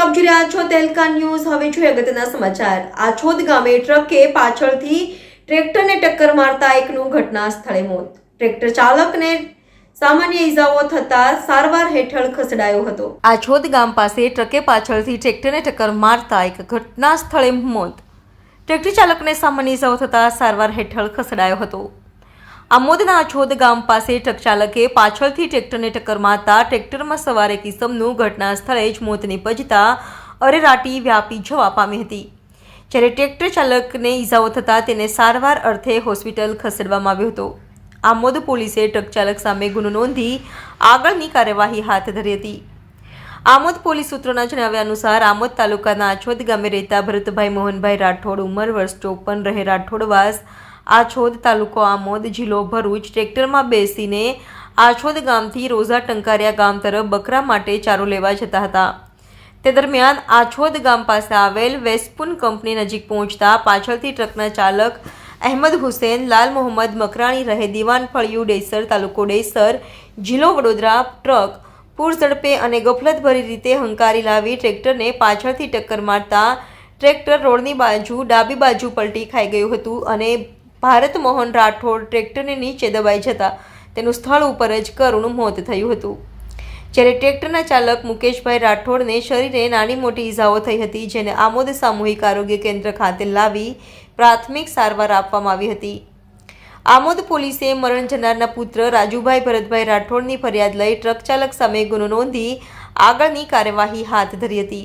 આપ જોઈ રહ્યા છો, તેલકા ન્યૂઝ. હવે જોઈએ અગત્યના સમાચાર. આછોદ ગામે ટ્રકે પાછળથી ટ્રેક્ટરને ટક્કર મારતા એકનું ઘટના સ્થળે મોત. ટ્રેક્ટર ચાલકને સામાન્ય ઈજાઓ થતા સારવાર હેઠળ ખસેડાયો હતો. આછોદ ગામ પાસે ટ્રકે પાછળથી ટ્રેક્ટરને ટક્કર મારતા એક ઘટના સ્થળે મોત. ટ્રેક્ટર ચાલકને સામાન્ય ઈજાઓ થતા સારવાર હેઠળ ખસેડાયો હતો. આમોદના આછોદ ગામ પાસે ટ્રક ચાલકે પાછળથી ટ્રેક્ટરને ટક્કર મારતા ટ્રેક્ટરમાં સવાર એક ઇસમનું ઘટના સ્થળે જ મોત નિપજતા અરેરાટી વ્યાપી જવા પામી હતી. જ્યારે ટ્રેક્ટર ચાલકને ઈજાઓ થતાં તેને સારવાર અર્થે હોસ્પિટલ ખસેડવામાં આવ્યો હતો. આમોદ પોલીસે ટ્રક ચાલક સામે ગુનો નોંધી આગળની કાર્યવાહી હાથ ધરી હતી. આમોદ પોલીસ સૂત્રોના જણાવ્યા અનુસાર, આમોદ તાલુકાના આછોદ ગામે રહેતા ભરતભાઈ મોહનભાઈ રાઠોડ ઉંમર વર્ષ ચોપન, રહે રાઠોડવાસ આછોદ તાલુકો આમોદ જિલ્લો ભરૂચ ટ્રેક્ટરમાં બેસીને આછોદ ગામથી રોઝા ટંકારિયા ગામ તરફ બકરા માટે ચારો લેવા જતા હતા. તે દરમિયાન આછોદ ગામ પાસે આવેલ વેસ્પુન કંપની નજીક પહોંચતા પાછળથી ટ્રકના ચાલક અહેમદ હુસેન, લાલ મોહમ્મદ મકરાણી રહે દિવાન ફળિયું ડેસર તાલુકો ડેસર જિલ્લો વડોદરા ટ્રક પૂર ઝડપે અને ગફલતભરી રીતે હંકારી લાવી ટ્રેક્ટરને પાછળથી ટક્કર મારતા ટ્રેક્ટર રોડની બાજુ ડાબી બાજુ પલટી ખાઈ ગયું હતું અને ભારત મોહન રાઠોડ ટ્રેક્ટરને નીચે દબાઈ જતા તેનું સ્થળ ઉપર જ કરુણ મોત થયું હતું. જ્યારે ટ્રેક્ટરના ચાલક મુકેશભાઈ રાઠોડને શરીરે નાની મોટી ઈજાઓ થઈ હતી, જેને આમોદ સામૂહિક આરોગ્ય કેન્દ્ર ખાતે લાવી પ્રાથમિક સારવાર આપવામાં આવી હતી. આમોદ પોલીસે મરણ જનારના પુત્ર રાજુભાઈ ભરતભાઈ રાઠોડની ફરિયાદ લઈ ટ્રક ચાલક સામે ગુનો નોંધી આગળની કાર્યવાહી હાથ ધરી હતી.